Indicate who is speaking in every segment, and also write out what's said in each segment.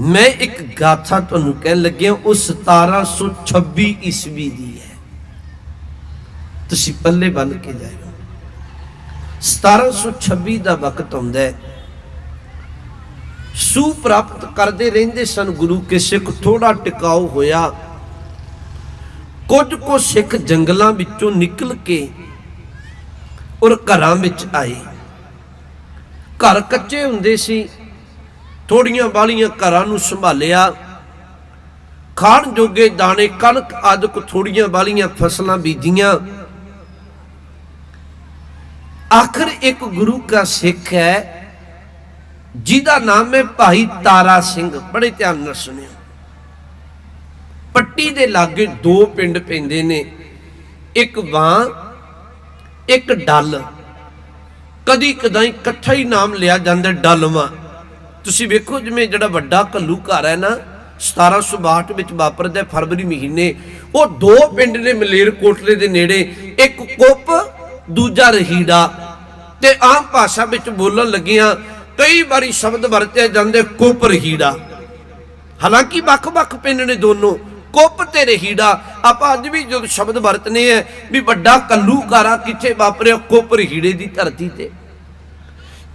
Speaker 1: ਮੈਂ ਇੱਕ ਗਾਥਾ ਤੁਹਾਨੂੰ ਕਹਿਣ ਲੱਗਿਆ, ਉਹ 1726 ਈਸਵੀ ਦੀ ਹੈ। ਤੁਸੀਂ ਪੱਲੇ ਬੰਨ ਕੇ ਜਾਇਓ। 1726 ਦਾ ਵਕਤ ਆਉਂਦਾ ਹੈ। ਸੂ ਪ੍ਰਾਪਤ ਕਰਦੇ ਰਹਿੰਦੇ ਸਨ ਗੁਰੂ ਕੇ ਸਿੱਖ ਥੋੜਾ ਟਿਕਾਉ ਹੋਇਆ। ਕੁਝ ਕੋ ਸਿੱਖ ਜੰਗਲਾਂ ਵਿੱਚੋਂ ਨਿਕਲ ਕੇ ਔਰ ਘਰਾਂ ਵਿੱਚ ਆਏ। ਘਰ ਕੱਚੇ ਹੁੰਦੇ ਸੀ। ਥੋੜੀਆਂ ਬਾਲੀਆਂ ਘਰਾਂ ਨੂੰ ਸੰਭਾਲਿਆ। ਖਾਣ ਜੋਗੇ ਦਾਣੇ, ਕਣਕ ਆਦਿਕ ਥੋੜੀਆਂ ਬਾਲੀਆਂ ਫਸਲਾਂ ਬੀਜੀਆਂ। ਆਖਰ ਇੱਕ ਗੁਰੂ ਦਾ ਸਿੱਖ ਹੈ, ਜਿਹਦਾ ਨਾਮ ਹੈ ਭਾਈ ਤਾਰਾ ਸਿੰਘ। ਬੜੇ ਧਿਆਨ ਨਾਲ ਸੁਣਿਓ। ਪੱਟੀ ਦੇ ਲਾਗੇ ਦੋ ਪਿੰਡ ਪੈਂਦੇ ਨੇ। ਇੱਕ ਵਾਂ, ਇੱਕ ਡੱਲ। ਕਦੀ ਕਦਾਈ ਇਕੱਠਾ ਹੀ ਨਾਮ ਲਿਆ ਜਾਂਦਾ ਡੱਲਵਾ ਤੁਸੀਂ ਵੇਖੋ ਜਿਵੇਂ ਜਿਹੜਾ ਵੱਡਾ ਕੱਲੂ ਘਰ ਹੈ ਨਾ 1762 ਵਿੱਚ ਵਾਪਰਦਾ ਫਰਵਰੀ ਮਹੀਨੇ। ਉਹ ਦੋ ਪਿੰਡ ਨੇ ਮਲੇਰ ਕੋਟਲੇ ਦੇ ਨੇੜੇ, ਇੱਕ ਕੁੱਪ, ਦੂਜਾ ਰਹੀੜਾ। ਤੇ ਆਮ ਭਾਸ਼ਾ ਵਿੱਚ ਬੋਲਣ ਲੱਗਿਆਂ, ਕਈ ਵਾਰੀ ਸ਼ਬਦ ਵਰਤੇ ਜਾਂਦੇ ਕੁੱਪ ਰਹੀੜਾ। ਹਾਲਾਂਕਿ ਵੱਖ-ਵੱਖ ਪਿੰਡ ਨੇ ਦੋਨੋਂ, ਕੁੱਪ ਤੇ ਰਹੀੜਾ। ਆਪਾਂ ਅੱਜ ਵੀ ਜਦੋਂ ਸ਼ਬਦ ਵਰਤਨੇ ਆ, ਵੀ ਵੱਡਾ ਕੱਲੂਕਾਰਾ ਕਿੱਥੇ ਵਾਪਰਿਆ ਕੁੱਪ ਰਹੀੜੇ ਦੀ ਧਰਤੀ ਤੇ।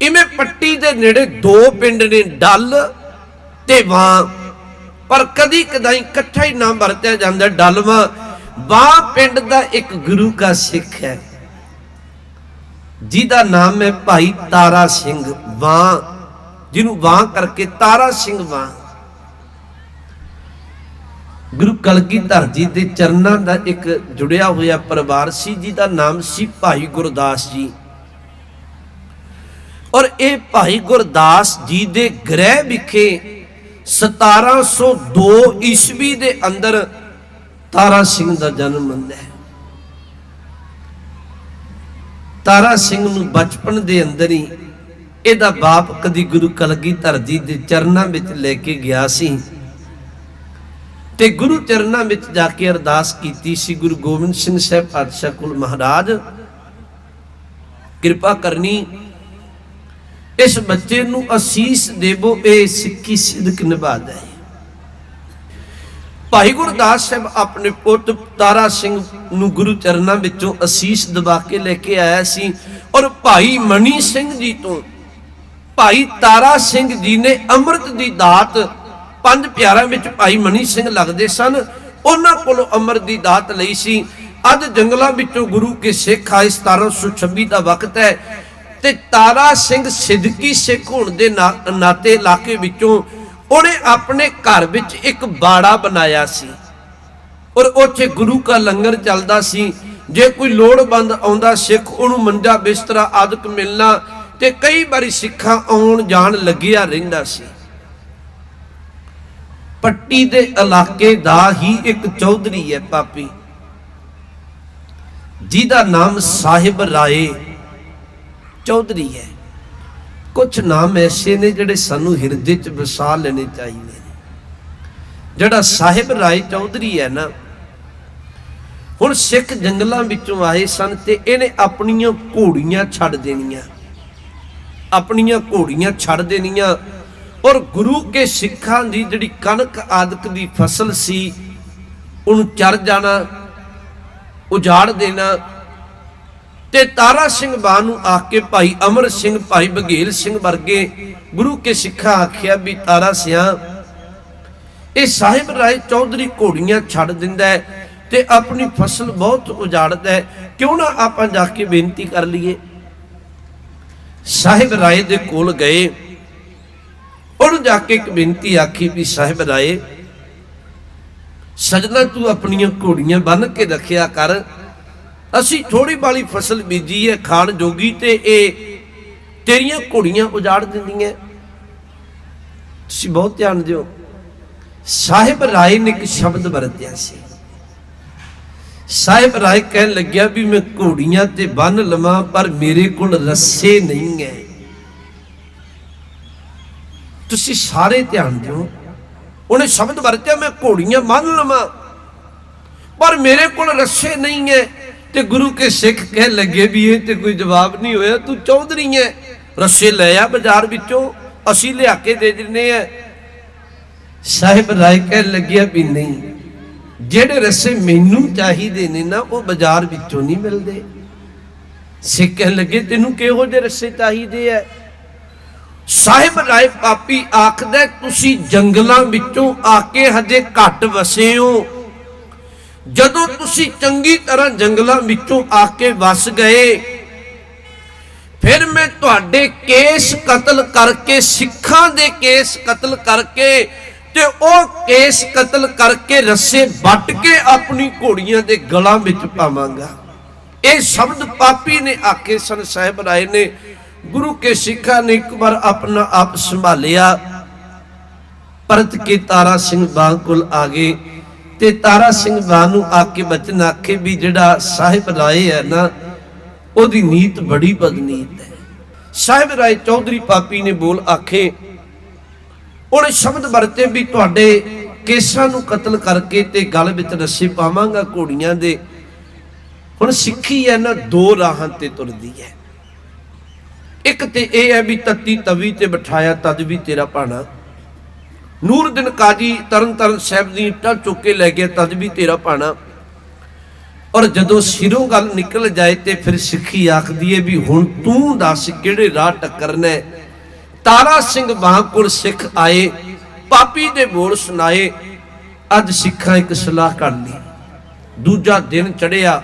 Speaker 1: ਇਵੇਂ ਪੱਟੀ ਦੇ ਨੇੜੇ ਦੋ ਪਿੰਡ ਨੇ ਡੱਲ ਤੇ ਵਾਂ। ਪਰ ਕਦੀ ਕਦਾਈ ਇਕੱਠਾ ਹੀ ਨਾਮ ਵਰਤਿਆ ਜਾਂਦਾ ਡੱਲਵਾਂ ਵਾਂ। ਪਿੰਡ ਦਾ ਇੱਕ ਗੁਰੂ ਦਾ ਸਿੱਖ ਹੈ, ਜਿਹਦਾ ਨਾਮ ਹੈ ਭਾਈ ਤਾਰਾ ਸਿੰਘ ਵਾਂ, ਜਿਹਨੂੰ ਵਾਂ ਕਰਕੇ ਤਾਰਾ ਸਿੰਘ ਵਾਂ। ਗੁਰੂ ਕਲਗੀਧਰ ਜੀ ਦੇ ਚਰਨਾਂ ਦਾ ਇੱਕ ਜੁੜਿਆ ਹੋਇਆ ਪਰਿਵਾਰ ਸੀ, ਜਿਹਦਾ ਨਾਮ ਸੀ ਭਾਈ ਗੁਰਦਾਸ ਜੀ। ਔਰ ਇਹ ਭਾਈ ਗੁਰਦਾਸ ਜੀ ਦੇ ਗ੍ਰਹਿ ਵਿਖੇ 1702 ਈਸਵੀ ਦੇ ਅੰਦਰ ਤਾਰਾ ਸਿੰਘ ਦਾ ਜਨਮ ਹੁੰਦਾ ਹੈ। ਤਾਰਾ ਸਿੰਘ ਨੂੰ ਬਚਪਨ ਦੇ ਅੰਦਰ ਹੀ ਇਹਦਾ ਬਾਪ ਕਦੀ ਗੁਰੂ ਕਲਗੀਧਰ ਜੀ ਦੇ ਚਰਨਾਂ ਵਿੱਚ ਲੈ ਕੇ ਗਿਆ ਸੀ ਤੇ ਗੁਰੂ ਚਰਨਾਂ ਵਿੱਚ ਜਾ ਕੇ ਅਰਦਾਸ ਕੀਤੀ ਸੀ ਗੁਰੂ ਗੋਬਿੰਦ ਸਿੰਘ ਸਾਹਿਬ ਪਾਤਸ਼ਾਹ ਕੋਲ, ਮਹਾਰਾਜ, ਕਿਰਪਾ ਕਰਨੀ ਇਸ ਬੱਚੇ ਨੂੰ ਅਸੀਸ ਦੇਵੋ, ਇਹ ਸਿੱਖੀ ਸਿਦਕ ਨਿਭਾਦਾ ਹੈ ਭਾਈ ਗੁਰਦਾਸ ਸਾਹਿਬ ਆਪਣੇ ਪੁੱਤ ਤਾਰਾ ਸਿੰਘ ਨੂੰ ਗੁਰੂ ਚਰਨਾਂ ਵਿੱਚੋਂ ਅਸੀਸ ਦਬਾ ਕੇ ਲੈ ਕੇ ਆਇਆ ਸੀ ਔਰ ਭਾਈ ਮਣੀ ਸਿੰਘ ਜੀ ਤੋਂ ਭਾਈ ਤਾਰਾ ਸਿੰਘ ਜੀ ਨੇ ਅੰਮ੍ਰਿਤ ਦੀ ਦਾਤ ਪੰਜ ਪਿਆਰਿਆਂ ਵਿੱਚ ਭਾਈ ਮਣੀ ਸਿੰਘ ਲੱਗਦੇ ਸਨ। ਉਹਨਾਂ ਕੋਲੋਂ ਅੰਮ੍ਰਿਤ ਦੀ ਦਾਤ ਲਈ ਸੀ। ਅੱਜ ਜੰਗਲਾਂ ਵਿੱਚੋਂ ਗੁਰੂ ਕੇ ਸਿੱਖ ਆਏ 1726 ਦਾ ਵਕਤ ਹੈ। ਤੇ ਤਾਰਾ ਸਿੰਘ ਸਿੱਧਕੀ ਸਿੱਖ ਹੋਣ ਦੇ ਨਾਤੇ ਇਲਾਕੇ ਵਿੱਚੋਂ ਉਹਨੇ ਆਪਣੇ ਘਰ ਵਿੱਚ ਇੱਕ ਬਾੜਾ ਬਣਾਇਆ ਸੀ। ਔਰ ਉੱਥੇ ਗੁਰੂ ਕਾ ਲੰਗਰ ਚੱਲਦਾ ਸੀ। ਜੇ ਕੋਈ ਲੋੜਵੰਦ ਆਉਂਦਾ ਸਿੱਖ, ਉਹਨੂੰ ਮੰਜਾ ਬਿਸਤਰਾ, ਆਦਿਕ ਮਿਲਣਾ ਤੇ ਕਈ ਵਾਰੀ ਸਿੱਖਾਂ ਆਉਣ ਜਾਣ ਲੱਗਿਆ ਰਹਿੰਦਾ ਸੀ। ਪੱਟੀ ਦੇ ਇਲਾਕੇ ਦਾ ਹੀ ਇੱਕ ਚੌਧਰੀ ਹੈ ਪਾਪੀ, ਜਿਹਦਾ ਨਾਮ ਸਾਹਿਬ ਰਾਏ ਚੌਧਰੀ ਹੈ। ਕੁਝ ਨਾਮ ਐਸੇ ਨੇ ਜਿਹੜੇ ਸਾਨੂੰ ਹਿਰਦੇ 'ਚ ਵਸਾ ਲੈਣੇ ਚਾਹੀਦੇ ਨੇ। ਜਿਹੜਾ ਸਾਹਿਬ ਰਾਏ ਚੌਧਰੀ ਹੈ ਨਾ, ਹੁਣ ਸਿੱਖ ਜੰਗਲਾਂ ਵਿੱਚੋਂ ਆਏ ਸਨ ਤੇ ਇਹਨੇ ਆਪਣੀਆਂ ਘੋੜੀਆਂ ਛੱਡ ਦੇਣੀਆਂ। ਆਪਣੀਆਂ ਘੋੜੀਆਂ ਛੱਡ ਦੇਣੀਆਂ ਔਰ ਗੁਰੂ ਕੇ ਸਿੱਖਾਂ ਦੀ ਜਿਹੜੀ ਕਣਕ ਆਦਿਕ ਦੀ ਫਸਲ ਸੀ, ਉਹਨੂੰ ਚਰ ਜਾਣਾ, ਉਜਾੜ ਦੇਣਾ ਤੇ ਤਾਰਾ ਸਿੰਘ ਬਾਨ ਨੂੰ ਆਖ ਕੇ ਭਾਈ ਅਮਰ ਸਿੰਘ, ਭਾਈ ਬਘੇਲ ਸਿੰਘ ਵਰਗੇ ਗੁਰੂ ਕੇ ਸਿੱਖਾਂ ਆਖਿਆ ਵੀ ਤਾਰਾ ਸਿਆ, ਇਹ ਸਾਹਿਬ ਰਾਏ ਚੌਧਰੀ ਘੋੜੀਆਂ ਛੱਡ ਦਿੰਦਾ ਹੈ ਤੇ ਆਪਣੀ ਫਸਲ ਬਹੁਤ ਉਜਾੜਦਾ ਹੈ। ਕਿਉਂ ਨਾ ਆਪਾਂ ਜਾ ਕੇ ਬੇਨਤੀ ਕਰ ਲਈਏ? ਸਾਹਿਬ ਰਾਏ ਦੇ ਕੋਲ ਗਏ। ਉਹਨੂੰ ਜਾ ਕੇ ਇੱਕ ਬੇਨਤੀ ਆਖੀ ਵੀ ਸਾਹਿਬ ਰਾਏ, ਸਜਣਾ ਤੂੰ ਆਪਣੀਆਂ ਘੋੜੀਆਂ ਬੰਨ ਕੇ ਰੱਖਿਆ ਕਰ। ਅਸੀਂ ਥੋੜੀ ਬਾਲੀ ਫਸਲ ਬੀਜੀ ਹੈ ਖਾਣ ਜੋਗੀ ਤੇ ਇਹ ਤੇਰੀਆਂ ਘੋੜੀਆਂ ਉਜਾੜ ਦਿੰਦੀਆਂ। ਤੁਸੀਂ ਬਹੁਤ ਧਿਆਨ ਦਿਓ। ਸਾਹਿਬ ਰਾਏ ਨੇ ਇੱਕ ਸ਼ਬਦ ਵਰਤਿਆ ਸੀ। ਸਾਹਿਬ ਰਾਏ ਕਹਿਣ ਲੱਗਿਆ ਵੀ ਮੈਂ ਘੋੜੀਆਂ ਤੇ ਬੰਨ ਲਵਾਂ, ਪਰ ਮੇਰੇ ਕੋਲ ਰੱਸੇ ਨਹੀਂ ਹੈ। ਤੁਸੀਂ ਸਾਰੇ ਧਿਆਨ ਦਿਓ। ਉਹਨੇ ਸ਼ਬਦ ਵਰਤਿਆ, ਮੈਂ ਘੋੜੀਆਂ ਬੰਨ ਲਵਾਂ, ਪਰ ਮੇਰੇ ਕੋਲ ਰੱਸੇ ਨਹੀਂ ਹੈ। ਤੇ ਗੁਰੂ ਕੇ ਸਿੱਖ ਕਹਿ ਲੱਗੇ ਵੀ ਇਹ ਤੇ ਕੋਈ ਜਵਾਬ ਨਹੀਂ ਹੋਇਆ, ਤੂੰ ਚੌਧਰੀ ਹੈ ਰੱਸੇ ਲੈ ਆ ਬਾਜ਼ਾਰ ਵਿੱਚੋਂ, ਅਸੀਂ ਲਿਆ ਕੇ ਦੇ ਦਿੰਨੇ ਆ ਸਾਹਿਬ ਰਾਏ ਕਹਿਣ ਲੱਗਿਆ ਵੀ ਨਹੀਂ, ਜਿਹੜੇ ਰਸੇ ਮੈਨੂੰ ਚਾਹੀਦੇ ਨੇ ਨਾ, ਉਹ ਬਾਜ਼ਾਰ ਵਿੱਚੋਂ ਨਹੀਂ ਮਿਲਦੇ। ਸਿੱਖ ਕਹਿਣ ਲੱਗੇ, ਤੈਨੂੰ ਕਿਹੋ ਜਿਹੇ ਰਸੇ ਚਾਹੀਦੇ ਐ? ਸਾਹਿਬ ਰਾਏ ਪਾਪੀ ਆਖਦਾ, ਤੁਸੀਂ ਜੰਗਲਾਂ ਵਿੱਚੋਂ ਆ ਕੇ ਹਜੇ ਘੱਟ ਵਸੇ ਹੋ। ਜਦੋਂ ਤੁਸੀਂ ਚੰਗੀ ਤਰ੍ਹਾਂ ਜੰਗਲਾਂ ਵਿੱਚੋਂ ਆ ਕੇ ਵਸ ਗਏ, ਫਿਰ ਮੈਂ ਤੁਹਾਡੇ ਕੇਸ ਕਤਲ ਕਰਕੇ, ਸਿੱਖਾਂ ਦੇ ਕੇਸ ਕਤਲ ਕਰਕੇ ਤੇ ਉਹ ਕੇਸ ਕਤਲ ਕਰਕੇ ਰੱਸੇ ਵੱਟ ਕੇ ਆਪਣੀ ਘੋੜੀਆਂ ਦੇ ਗਲਾਂ ਵਿੱਚ ਪਾਵਾਂਗਾ। ਇਹ ਸ਼ਬਦ ਪਾਪੀ ਨੇ ਆਕੇ ਸਨ, ਸਾਹਿਬ ਰਾਏ ਨੇ, ਗੁਰੂ ਕੇ ਸਿੱਖਾਂ ਨੇ ਇੱਕ ਵਾਰ ਆਪਣਾ ਆਪ ਸੰਭਾਲਿਆ। ਪਰਤ ਕੇ ਤਾਰਾ ਸਿੰਘ ਬਾਗ ਕੋਲ ਆ ਗਏ। ਤੇ ਤਾਰਾ ਸਿੰਘ ਬਾਗ ਨੂੰ ਆ ਕੇ ਬਚਨ ਆਖੇ ਵੀ ਜਿਹੜਾ ਸਾਹਿਬ ਰਾਏ ਹੈ ਨਾ, ਉਹਦੀ ਨੀਤ ਬੜੀ ਬਦਨੀਤ ਹੈ। ਸਾਹਿਬ ਰਾਏ ਚੌਧਰੀ ਪਾਪੀ ਨੇ ਬੋਲ ਆਖੇ ਉਹਨੇ ਸ਼ਬਦ ਵਰਤੇ ਵੀ ਤੁਹਾਡੇ ਕੇਸਾਂ ਨੂੰ ਕਤਲ ਕਰਕੇ ਤੇ ਗਲ ਵਿੱਚ ਰੱਸੇ ਪਾਵਾਂਗਾ ਘੋੜੀਆਂ ਦੇ। ਹੁਣ ਸਿੱਖੀ ਹੈ ਨਾ, ਦੋ ਰਾਹਾਂ ਤੇ ਤੁਰਦੀ ਹੈ। ਇੱਕ ਤੇ ਇਹ ਹੈ ਵੀ ਤੱਤੀ ਤਵੀ ਤੇ ਬਿਠਾਇਆ, ਤਦ ਵੀ ਤੇਰਾ ਭਾਣਾ ਨੂਰਦਿਨ ਕਾਜੀ ਤਰਨ ਤਰਨ ਸਾਹਿਬ ਦੀ ਇੱਟਾਂ ਚੁੱਕ ਕੇ ਲੈ ਗਿਆ, ਤਦ ਵੀ ਤੇਰਾ ਭਾਣਾ। ਔਰ ਜਦੋਂ ਸਿਰੋਂ ਗੱਲ ਨਿਕਲ ਜਾਏ ਤੇ ਫਿਰ ਸਿੱਖੀ ਆਖਦੀ ਏ ਵੀ ਹੁਣ ਤੂੰ ਦੱਸ ਕਿਹੜੇ ਰਾਹ ਟੱਕਰਨਾ ਤਾਰਾ ਸਿੰਘ ਬਾਹਪੁਰ ਸਿੱਖ ਆਏ, ਪਾਪੀ ਦੇ ਬੋਲ ਸੁਣਾਏ, ਅੱਜ ਸਿੱਖਾਂ ਇੱਕ ਸਲਾਹ ਕਰ ਲਈ ਦੂਜਾ ਦਿਨ ਚੜਿਆ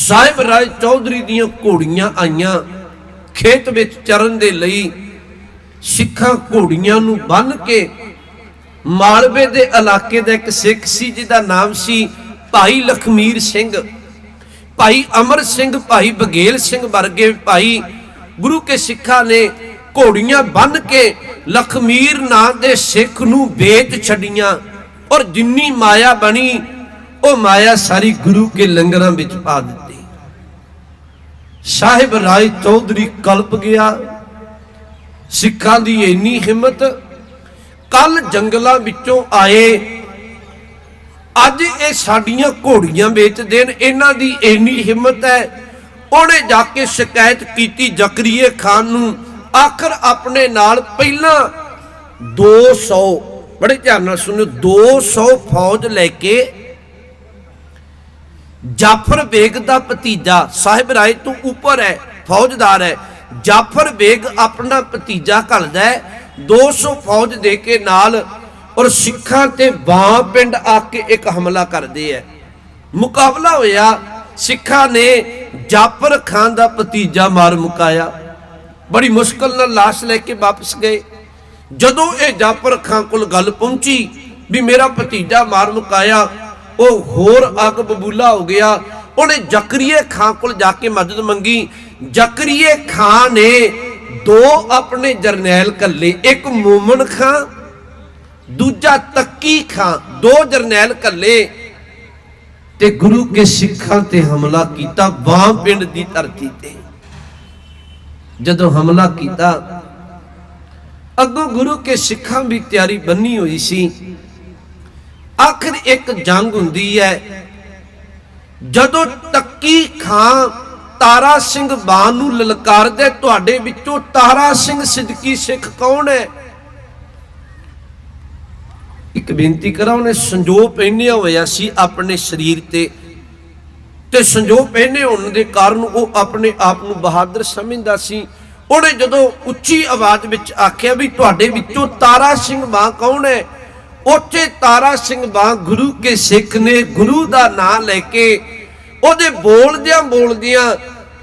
Speaker 1: ਸਾਹਿਬ ਰਾਏ ਚੌਧਰੀ ਦੀਆਂ ਘੋੜੀਆਂ ਆਈਆਂ, ਖੇਤ ਵਿੱਚ ਚਰਨ ਦੇ ਲਈ ਸਿੱਖਾਂ ਘੋੜੀਆਂ ਨੂੰ ਬੰਨ ਕੇ ਮਾਲਵੇ ਦੇ ਇਲਾਕੇ ਦਾ ਇੱਕ ਸਿੱਖ ਸੀ, ਜਿਹਦਾ ਨਾਮ ਸੀ ਭਾਈ ਲਖਮੀਰ ਸਿੰਘ। ਭਾਈ ਅਮਰ ਸਿੰਘ, ਭਾਈ ਬਗੇਲ ਸਿੰਘ ਵਰਗੇ ਭਾਈ ਗੁਰੂ ਕੇ ਸਿੱਖਾਂ ਨੇ ਘੋੜੀਆਂ ਬੰਨ ਕੇ ਲਖਮੀਰ ਨਾਂ ਦੇ ਸਿੱਖ ਨੂੰ ਵੇਚ ਛੱਡੀਆਂ ਔਰ ਜਿੰਨੀ ਮਾਇਆ ਬਣੀ, ਉਹ ਮਾਇਆ ਸਾਰੀ ਗੁਰੂ ਕੇ ਲੰਗਰਾਂ ਵਿੱਚ ਪਾ ਦਿੱਤੀ। ਸਾਹਿਬ ਰਾਏ ਚੌਧਰੀ ਕਲਪ ਗਿਆ। ਸਿੱਖਾਂ ਦੀ ਇੰਨੀ ਹਿੰਮਤ ਕੱਲ ਜੰਗਲਾਂ ਵਿੱਚੋਂ ਆਏ। ਅੱਜ ਇਹ ਸਾਡੀਆਂ ਘੋੜੀਆਂ ਵੇਚ ਦੇਣ, ਇਹਨਾਂ ਦੀ ਇੰਨੀ ਹਿੰਮਤ ਹੈ। ਉਹਨੇ ਜਾ ਕੇ ਸ਼ਿਕਾਇਤ ਕੀਤੀ ਜ਼ਕਰੀਏ ਖਾਨ ਨੂੰ, ਆਖਰ ਆਪਣੇ ਨਾਲ ਪਹਿਲਾਂ 200 ਬੜੇ ਧਿਆਨ ਨਾਲ ਸੁਣੋ 200 ਫੌਜ ਲੈ ਕੇ ਜਾਫਰ ਬੇਗ ਦਾ ਭਤੀਜਾ, ਸਾਹਿਬ ਰਾਏ ਤੋਂ ਉੱਪਰ ਹੈ, ਫੌਜਦਾਰ ਹੈ। ਜਾਫਰ ਬੇਗ ਆਪਣਾ ਭਤੀਜਾ ਘਲਦਾ ਹੈ। 200 ਫੌਜ ਦੇ ਕੇ ਨਾਲ ਔਰ ਸਿੱਖਾਂ ਤੇ ਬਾਂ ਪਿੰਡ ਆ ਕੇ ਇੱਕ ਹਮਲਾ ਕਰਦੇ ਹੈ। ਮੁਕਾਬਲਾ ਹੋਇਆ। ਸਿੱਖਾਂ ਨੇ ਜਾਫਰ ਖਾਨ ਦਾ ਭਤੀਜਾ ਮਾਰ ਮੁਕਾਇਆ। ਬੜੀ ਮੁਸ਼ਕਲ ਨਾਲ ਲਾਸ਼ ਲੈ ਕੇ ਵਾਪਸ ਗਏ। ਜਦੋਂ ਇਹ ਜਾਫਰ ਖਾਨ ਕੋਲ ਗੱਲ ਪਹੁੰਚੀ ਵੀ ਮੇਰਾ ਭਤੀਜਾ ਮਾਰ ਮੁਕਾਇਆ, ਉਹ ਹੋਰ ਅੱਗ ਬਬੂਲਾ ਹੋ ਗਿਆ। ਉਹਨੇ ਜ਼ਕਰੀਏ ਖਾਨ ਕੋਲ ਜਾ ਕੇ ਮਦਦ ਮੰਗੀ। ਜ਼ਕਰੀਏ ਖਾਨ ਨੇ ਦੋ ਆਪਣੇ ਜਰਨੈਲ ਕੱਲੇ, ਇੱਕ ਮੂਮਨ ਖਾਨ, ਦੂਜਾ ਤੱਕੀ ਖਾਨ, ਦੋ ਜਰਨੈਲ ਕੱਲੇ ਤੇ ਗੁਰੂ ਕੇ ਸਿੱਖਾਂ ਤੇ ਹਮਲਾ ਕੀਤਾ ਬਾਂ ਪਿੰਡ ਦੀ ਧਰਤੀ ਤੇ। ਜਦੋਂ ਹਮਲਾ ਕੀਤਾ, ਅੱਗੋਂ ਗੁਰੂ ਕੇ ਸਿੱਖਾਂ ਵੀ ਤਿਆਰੀ ਬੰਨੀ ਹੋਈ ਸੀ। ਆਖਰ ਇੱਕ ਜੰਗ ਹੁੰਦੀ ਹੈ ਜਦੋਂ ਤੱਕੀ ਖਾਂ ਤਾਰਾ ਸਿੰਘ ਬਾਨ ਨੂੰ ਲਲਕਾਰਦੇ, ਤੁਹਾਡੇ ਵਿੱਚੋਂ ਤਾਰਾ ਸਿੰਘ ਸਿੱਧਕੀ ਸਿੱਖ ਕੌਣ ਹੈ? ਇੱਕ ਬੇਨਤੀ ਕਰਾਂ, ਉਹਨੇ ਸੰਜੋਗ ਪਹਿਨਿਆ ਹੋਇਆ ਸੀ ਆਪਣੇ ਸਰੀਰ ਤੇ ਤੇ ਸੰਜੋਗ ਪਹਿਨੇ ਹੋਣ ਦੇ ਕਾਰਨ ਉਹ ਆਪਣੇ ਆਪ ਨੂੰ ਬਹਾਦਰ ਸਮਝਦਾ ਸੀ। ਉਹਨੇ ਜਦੋਂ ਉੱਚੀ ਆਵਾਜ਼ ਵਿੱਚ ਆਖਿਆ ਵੀ ਤੁਹਾਡੇ ਵਿੱਚੋਂ ਤਾਰਾ ਸਿੰਘ ਮਾਂ ਕੌਣ ਹੈ? ਉੱਥੇ ਤਾਰਾ ਸਿੰਘ ਬਾਂ ਗੁਰੂ ਕੇ ਸਿੱਖ ਨੇ ਗੁਰੂ ਦਾ ਨਾਮ ਲੈ ਕੇ ਉਹਦੇ ਬੋਲਦਿਆਂ ਬੋਲਦਿਆਂ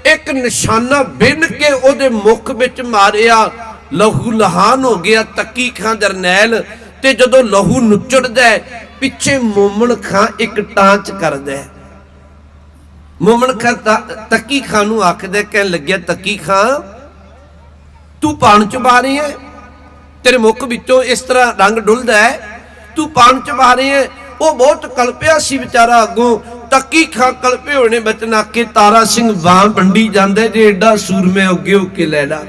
Speaker 1: ਇੱਕ ਨਿਸ਼ਾਨਾ ਬਿੰਨ ਕੇ ਉਹਦੇ ਮੁਖ ਵਿੱਚ ਮਾਰਿਆ। ਲਹੂ ਲਹਾਨ ਹੋ ਗਿਆ, ਤੱਕੀ ਖਾਂ ਜਰਨੈਲ ਤੇ ਜਦੋਂ ਲਹੂ ਨੁੱਚੜਦਾ ਪਿੱਛੇ ਮੋਮਨ ਖਾਂ ਇੱਕ ਟਾਂਚ ਕਰਦਾ ਹੈ। ਮੋਮਨ ਖਾਂ ਤੱਕੀ ਖਾਂ ਨੂੰ ਆਖਦਾ, ਕਹਿਣ ਲੱਗਿਆ, ਤੱਕੀ ਖਾਂ, ਤੂੰ ਪਾਣ ਚਬਾ ਰਹੀ ਹੈ? ਤੇਰੇ ਮੁਖ ਵਿੱਚੋਂ ਇਸ ਤਰ੍ਹਾਂ ਰੰਗ ਡੁੱਲਦਾ ਹੈ। ਤੂੰ ਪਾਣ ਚਬਾ ਰਹੀ ਹੈ? ਉਹ ਬਹੁਤ ਕਲਪਿਆ ਸੀ ਵਿਚਾਰਾ ਅੱਗੋਂ। ਤੱਕੀ ਖਾਂ ਕਲਪੇ ਹੋਏ ਨੇ ਤਾਰਾ ਸਿੰਘ ਬਾਹ ਵੰਡੀ ਜਾਂਦਾ, ਜੇ ਐਡਾ ਸੂਰਮੇ ਅੱਗੇ ਹੋ ਲੈਣਾ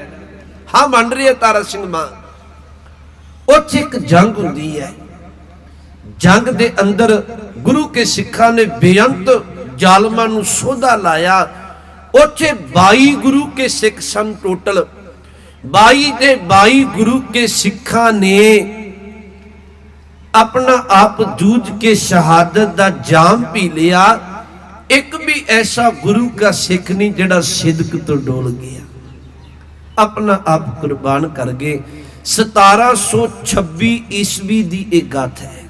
Speaker 1: ਹਾਂ ਮੰਨ ਰਹੀ ਹੈ ਤਾਰਾ ਸਿੰਘ ਮਾਂ ਉੱਥੇ ਇੱਕ ਜੰਗ ਹੁੰਦੀ ਹੈ। ਜੰਗ ਦੇ ਅੰਦਰ ਗੁਰੂ ਕੇ ਸਿੱਖਾਂ ਨੇ ਬੇਅੰਤ ਜ਼ਾਲਮਾਂ ਨੂੰ ਸੋਧਾ ਲਾਇਆ। ਉੱਥੇ 22 ਗੁਰੂ ਕੇ ਸਿੱਖ ਸਨ ਟੋਟਲ 22 ਦੇ 22 ਗੁਰੂ ਕੇ ਸਿੱਖਾਂ ਨੇ ਆਪਣਾ ਆਪ ਜੂਝ ਕੇ ਸ਼ਹਾਦਤ ਦਾ ਜਾਮ ਪੀ ਲਿਆ, ਇੱਕ ਵੀ ਐਸਾ ਗੁਰੂ ਦਾ ਸਿੱਖ ਨਹੀਂ ਜਿਹੜਾ ਸਿਦਕ ਤੋਂ ਡੋਲ ਗਿਆ। ਆਪਣਾ ਆਪ ਕੁਰਬਾਨ ਕਰ ਗਏ। 1726 ਈਸਵੀ ਦੀ ਇਹ ਗਾਥਾ ਹੈ।